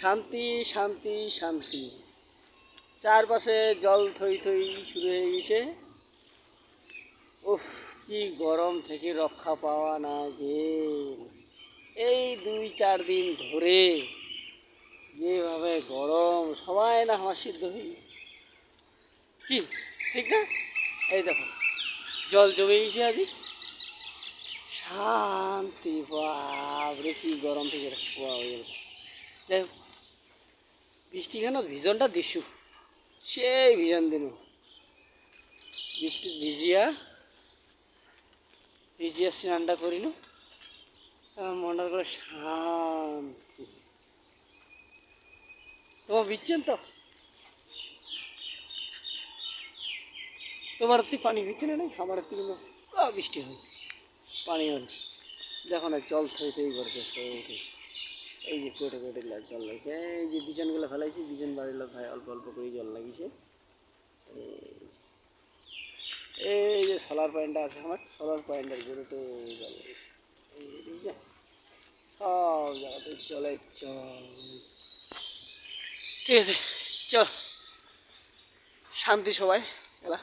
শান্তি শান্তি শান্তি। চারপাশে জল থই থই শুরু হয়ে গেছে। উফ, কি গরম থেকে রক্ষা পাওয়া না গেল এই দুই চার দিন ধরে যেভাবে গরম, সবাই না আমার সিদ্ধ হই। কি? ঠিক না? এই দেখো, জল জমে গেছে আজ। শান্তি, বাপরে, কি গরম থেকে রক্ষা পাওয়া গেল যাই হোক বৃষ্টি কেন ভিজনটা দিছু সেই ভিজন দিন। বৃষ্টি ভিজিয়া ভিজিয়া স্নানটা করিল মনটা করে শান্তি। তোমার ভিজছেন তো? তোমার তুই পানি ভিজছে না নাই আমার তুই বৃষ্টি হয় পানি হয় দেখো না, জল থই করছে সব উঠে এই যে পেটে গ্লাস জল লাগছে। এই যে বিছানগুলো ফেলাইছি, বিছান বাড়ির ভাই অল্প অল্প করে জল লাগিয়েছে। এই- যে সোলার পয়েন্টটা আছে আমার সোলার পয়েন্টের ঘুরে তো জল যে সব জায়গাতে ঠিক আছে, চল। শান্তি সবাই, এলা।